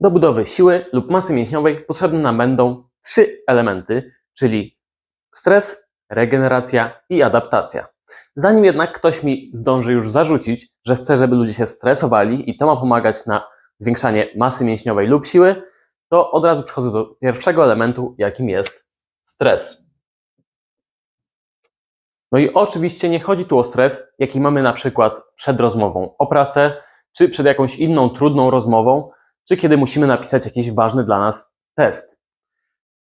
Do budowy siły lub masy mięśniowej potrzebne nam będą trzy elementy, czyli stres, regeneracja i adaptacja. Zanim jednak ktoś mi zdąży już zarzucić, że chce, żeby ludzie się stresowali i to ma pomagać na zwiększanie masy mięśniowej lub siły, to od razu przechodzę do pierwszego elementu, jakim jest stres. No i oczywiście nie chodzi tu o stres, jaki mamy na przykład przed rozmową o pracę, czy przed jakąś inną trudną rozmową, czy kiedy musimy napisać jakiś ważny dla nas test.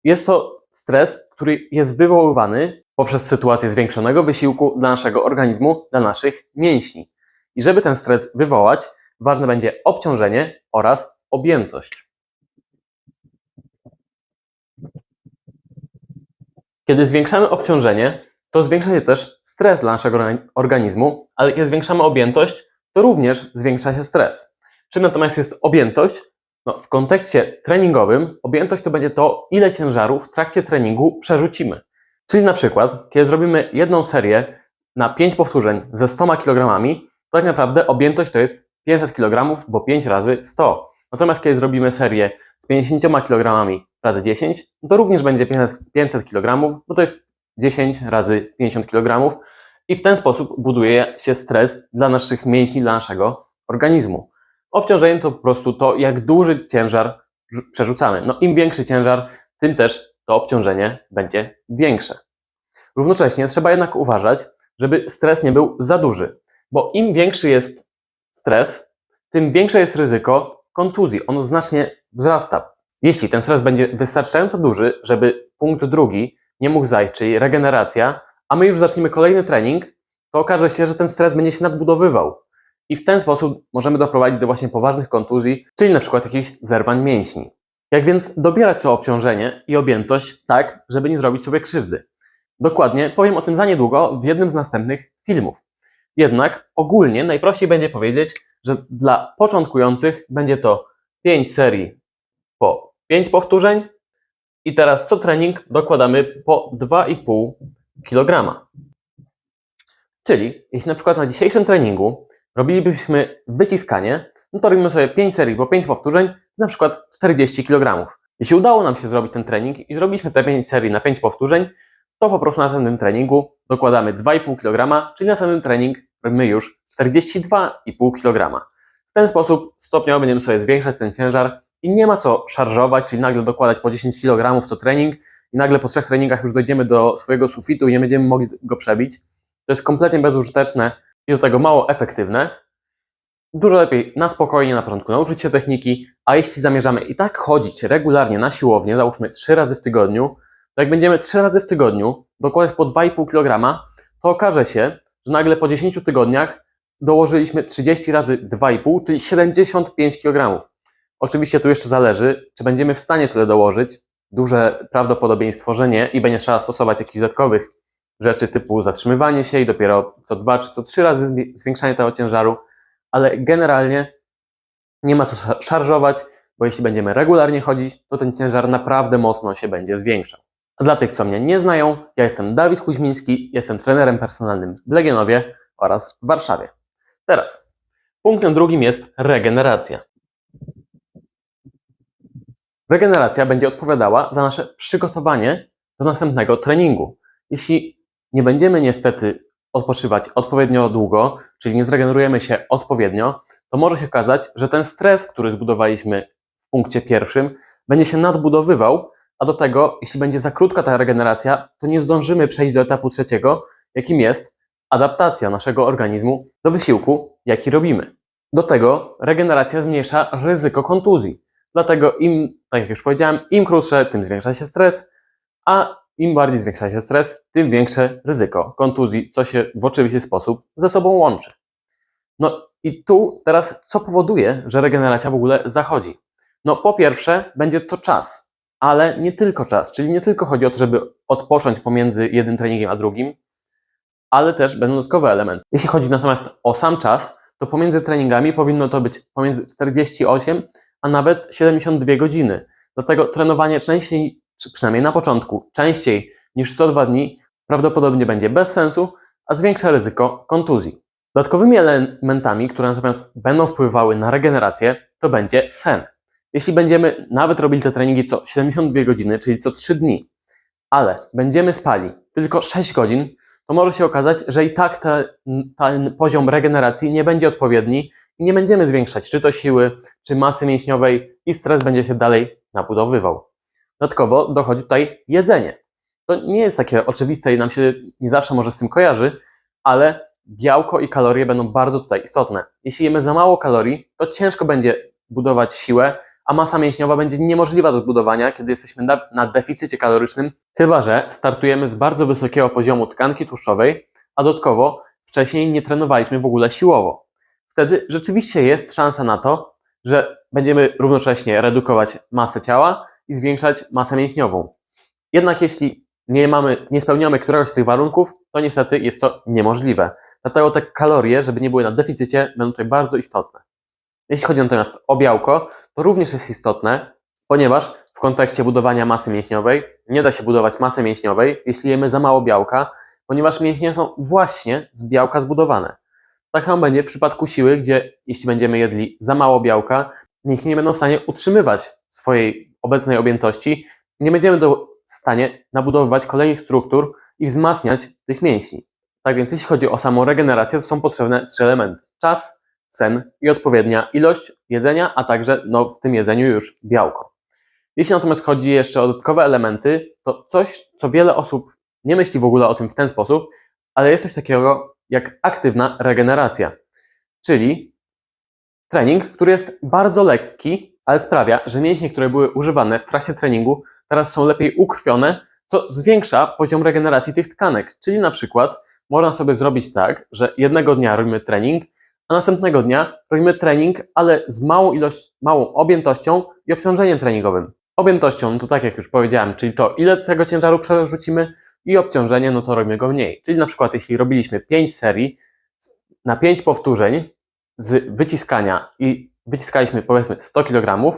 Jest to stres, który jest wywoływany poprzez sytuację zwiększonego wysiłku dla naszego organizmu, dla naszych mięśni. I żeby ten stres wywołać, ważne będzie obciążenie oraz objętość. Kiedy zwiększamy obciążenie, to zwiększa się też stres dla naszego organizmu, ale kiedy zwiększamy objętość, to również zwiększa się stres. Czym natomiast jest objętość? No, w kontekście treningowym objętość to będzie to, ile ciężaru w trakcie treningu przerzucimy. Czyli na przykład, kiedy zrobimy jedną serię na 5 powtórzeń ze 100 kg, to tak naprawdę objętość to jest 500 kg, bo 5 razy 100. Natomiast kiedy zrobimy serię z 50 kg razy 10, to również będzie 500 kg, bo to jest 10 razy 50 kg. I w ten sposób buduje się stres dla naszych mięśni, dla naszego organizmu. Obciążenie to po prostu to, jak duży ciężar przerzucamy. No im większy ciężar, tym też to obciążenie będzie większe. Równocześnie trzeba jednak uważać, żeby stres nie był za duży, bo im większy jest stres, tym większe jest ryzyko kontuzji. On znacznie wzrasta. Jeśli ten stres będzie wystarczająco duży, żeby punkt drugi nie mógł zajść, czyli regeneracja, a my już zaczniemy kolejny trening, to okaże się, że ten stres będzie się nadbudowywał. I w ten sposób możemy doprowadzić do właśnie poważnych kontuzji, czyli na przykład jakichś zerwań mięśni. Jak więc dobierać to obciążenie i objętość tak, żeby nie zrobić sobie krzywdy? Dokładnie powiem o tym za niedługo w jednym z następnych filmów. Jednak ogólnie najprościej będzie powiedzieć, że dla początkujących będzie to 5 serii po 5 powtórzeń i teraz co trening dokładamy po 2,5 kg. Czyli jeśli na przykład na dzisiejszym treningu robilibyśmy wyciskanie, no to robimy sobie 5 serii po 5 powtórzeń na przykład 40 kg. Jeśli udało nam się zrobić ten trening i zrobiliśmy te 5 serii na 5 powtórzeń, to po prostu na następnym treningu dokładamy 2,5 kg, czyli na następnym trening robimy już 42,5 kg. W ten sposób stopniowo będziemy sobie zwiększać ten ciężar i nie ma co szarżować, czyli nagle dokładać po 10 kg co trening i nagle po trzech treningach już dojdziemy do swojego sufitu i nie będziemy mogli go przebić. To jest kompletnie bezużyteczne i do tego mało efektywne. Dużo lepiej na spokojnie na początku nauczyć się techniki, a jeśli zamierzamy i tak chodzić regularnie na siłownię, załóżmy 3 razy w tygodniu, to jak będziemy 3 razy w tygodniu dokładać po 2,5 kg, to okaże się, że nagle po 10 tygodniach dołożyliśmy 30 razy 2,5, czyli 75 kg. Oczywiście tu jeszcze zależy, czy będziemy w stanie tyle dołożyć. Duże prawdopodobieństwo, że nie i będzie trzeba stosować jakichś dodatkowych rzeczy typu zatrzymywanie się i dopiero co dwa czy co trzy razy zwiększanie tego ciężaru, ale generalnie nie ma co szarżować, bo jeśli będziemy regularnie chodzić, to ten ciężar naprawdę mocno się będzie zwiększał. A dla tych, co mnie nie znają, ja jestem Dawid Kuźmiński, jestem trenerem personalnym w Legionowie oraz w Warszawie. Teraz, punktem drugim jest regeneracja. Regeneracja będzie odpowiadała za nasze przygotowanie do następnego treningu. Jeśli nie będziemy niestety odpoczywać odpowiednio długo, czyli nie zregenerujemy się odpowiednio, to może się okazać, że ten stres, który zbudowaliśmy w punkcie pierwszym, będzie się nadbudowywał, a do tego, jeśli będzie za krótka ta regeneracja, to nie zdążymy przejść do etapu trzeciego, jakim jest adaptacja naszego organizmu do wysiłku, jaki robimy. Do tego regeneracja zmniejsza ryzyko kontuzji. Dlatego im, tak jak już powiedziałem, im krótsze, tym zwiększa się stres, a im bardziej zwiększa się stres, tym większe ryzyko kontuzji, co się w oczywisty sposób ze sobą łączy. No i tu teraz co powoduje, że regeneracja w ogóle zachodzi? No po pierwsze będzie to czas, ale nie tylko czas, czyli nie tylko chodzi o to, żeby odpocząć pomiędzy jednym treningiem a drugim, ale też będą dodatkowe elementy. Jeśli chodzi natomiast o sam czas, to pomiędzy treningami powinno to być pomiędzy 48 a nawet 72 godziny. Dlatego trenowanie częściej, przynajmniej na początku, częściej niż co dwa dni prawdopodobnie będzie bez sensu, a zwiększa ryzyko kontuzji. Dodatkowymi elementami, które natomiast będą wpływały na regenerację, to będzie sen. Jeśli będziemy nawet robili te treningi co 72 godziny, czyli co 3 dni, ale będziemy spali tylko 6 godzin, to może się okazać, że i tak te, ten poziom regeneracji nie będzie odpowiedni i nie będziemy zwiększać czy to siły, czy masy mięśniowej i stres będzie się dalej nabudowywał. Dodatkowo dochodzi tutaj jedzenie. To nie jest takie oczywiste i nam się nie zawsze może z tym kojarzy, ale białko i kalorie będą bardzo tutaj istotne. Jeśli jemy za mało kalorii, to ciężko będzie budować siłę, a masa mięśniowa będzie niemożliwa do zbudowania, kiedy jesteśmy na, na deficycie kalorycznym, chyba że startujemy z bardzo wysokiego poziomu tkanki tłuszczowej, a dodatkowo wcześniej nie trenowaliśmy w ogóle siłowo. Wtedy rzeczywiście jest szansa na to, że będziemy równocześnie redukować masę ciała i zwiększać masę mięśniową. Jednak jeśli nie, mamy, nie spełniamy któregoś z tych warunków, to niestety jest to niemożliwe. Dlatego te kalorie, żeby nie były na deficycie, będą tutaj bardzo istotne. Jeśli chodzi natomiast o białko, to również jest istotne, ponieważ w kontekście budowania masy mięśniowej nie da się budować masy mięśniowej, jeśli jemy za mało białka, ponieważ mięśnie są właśnie z białka zbudowane. Tak samo będzie w przypadku siły, gdzie jeśli będziemy jedli za mało białka, mięśnie nie będą w stanie utrzymywać swojej obecnej objętości, nie będziemy do, stanie nabudowywać kolejnych struktur i wzmacniać tych mięśni. Tak więc jeśli chodzi o samą regenerację, to są potrzebne trzy elementy. Czas, sen i odpowiednia ilość jedzenia, a także no, w tym jedzeniu już białko. Jeśli natomiast chodzi jeszcze o dodatkowe elementy, to coś, co wiele osób nie myśli w ogóle o tym w ten sposób, ale jest coś takiego jak aktywna regeneracja, czyli trening, który jest bardzo lekki, ale sprawia, że mięśnie, które były używane w trakcie treningu, teraz są lepiej ukrwione, co zwiększa poziom regeneracji tych tkanek. Czyli na przykład można sobie zrobić tak, że jednego dnia robimy trening, a następnego dnia robimy trening, ale z małą ilość, małą objętością i obciążeniem treningowym. Objętością, no to tak jak już powiedziałem, czyli to ile tego ciężaru przerzucimy i obciążenie, no to robimy go mniej. Czyli na przykład jeśli robiliśmy 5 serii na 5 powtórzeń z wyciskania i wyciskaliśmy powiedzmy 100 kg,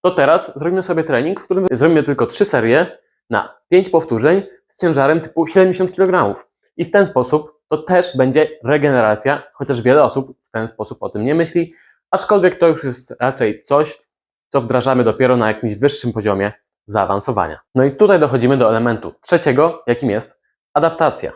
to teraz zrobimy sobie trening, w którym zrobimy tylko 3 serie na 5 powtórzeń z ciężarem typu 70 kg. I w ten sposób to też będzie regeneracja, chociaż wiele osób w ten sposób o tym nie myśli, aczkolwiek to już jest raczej coś, co wdrażamy dopiero na jakimś wyższym poziomie zaawansowania. No i tutaj dochodzimy do elementu trzeciego, jakim jest adaptacja.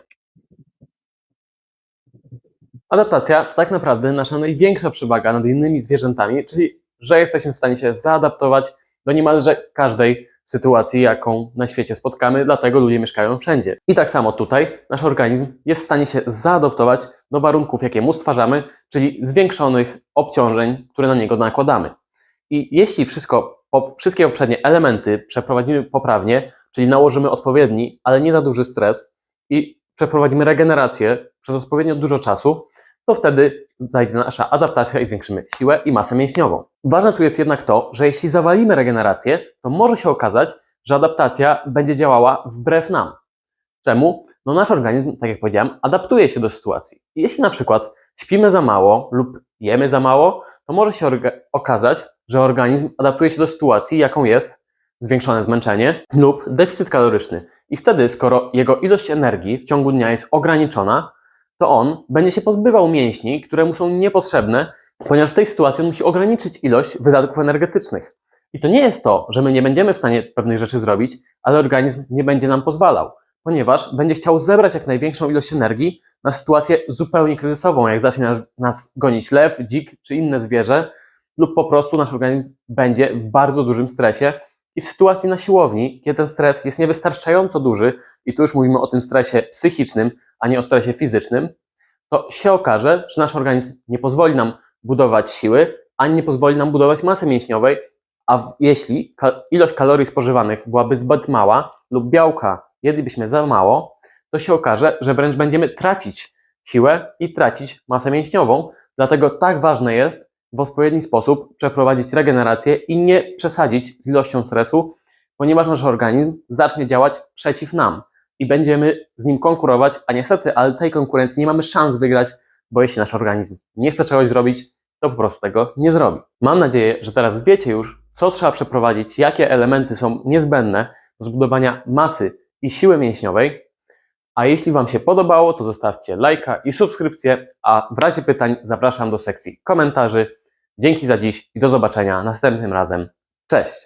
Adaptacja to tak naprawdę nasza największa przewaga nad innymi zwierzętami, czyli że jesteśmy w stanie się zaadaptować do niemalże każdej sytuacji, jaką na świecie spotkamy, dlatego ludzie mieszkają wszędzie. I tak samo tutaj nasz organizm jest w stanie się zaadoptować do warunków, jakie mu stwarzamy, czyli zwiększonych obciążeń, które na niego nakładamy. I jeśli wszystko, wszystkie poprzednie elementy przeprowadzimy poprawnie, czyli nałożymy odpowiedni, ale nie za duży stres i przeprowadzimy regenerację przez odpowiednio dużo czasu, to wtedy zajdzie nasza adaptacja i zwiększymy siłę i masę mięśniową. Ważne tu jest jednak to, że jeśli zawalimy regenerację, to może się okazać, że adaptacja będzie działała wbrew nam. Czemu? No nasz organizm, tak jak powiedziałem, adaptuje się do sytuacji. Jeśli na przykład śpimy za mało lub jemy za mało, to może się okazać, że organizm adaptuje się do sytuacji, jaką jest zwiększone zmęczenie lub deficyt kaloryczny. I wtedy, skoro jego ilość energii w ciągu dnia jest ograniczona, to on będzie się pozbywał mięśni, które mu są niepotrzebne, ponieważ w tej sytuacji musi ograniczyć ilość wydatków energetycznych. I to nie jest to, że my nie będziemy w stanie pewnych rzeczy zrobić, ale organizm nie będzie nam pozwalał, ponieważ będzie chciał zebrać jak największą ilość energii na sytuację zupełnie kryzysową, jak zacznie nas, nas gonić lew, dzik czy inne zwierzę, lub po prostu nasz organizm będzie w bardzo dużym stresie. I w sytuacji na siłowni, kiedy ten stres jest niewystarczająco duży, i tu już mówimy o tym stresie psychicznym, a nie o stresie fizycznym, to się okaże, że nasz organizm nie pozwoli nam budować siły, ani nie pozwoli nam budować masy mięśniowej, a w, jeśli ka ilość kalorii spożywanych byłaby zbyt mała lub białka jedlibyśmy za mało, to się okaże, że wręcz będziemy tracić siłę i tracić masę mięśniową. Dlatego tak ważne jest w odpowiedni sposób przeprowadzić regenerację i nie przesadzić z ilością stresu, ponieważ nasz organizm zacznie działać przeciw nam i będziemy z nim konkurować, a niestety, ale tej konkurencji nie mamy szans wygrać, bo jeśli nasz organizm nie chce czegoś zrobić, to po prostu tego nie zrobi. Mam nadzieję, że teraz wiecie już, co trzeba przeprowadzić, jakie elementy są niezbędne do zbudowania masy i siły mięśniowej. A jeśli Wam się podobało, to zostawcie lajka i subskrypcję, a w razie pytań zapraszam do sekcji komentarzy. Dzięki za dziś i do zobaczenia następnym razem. Cześć!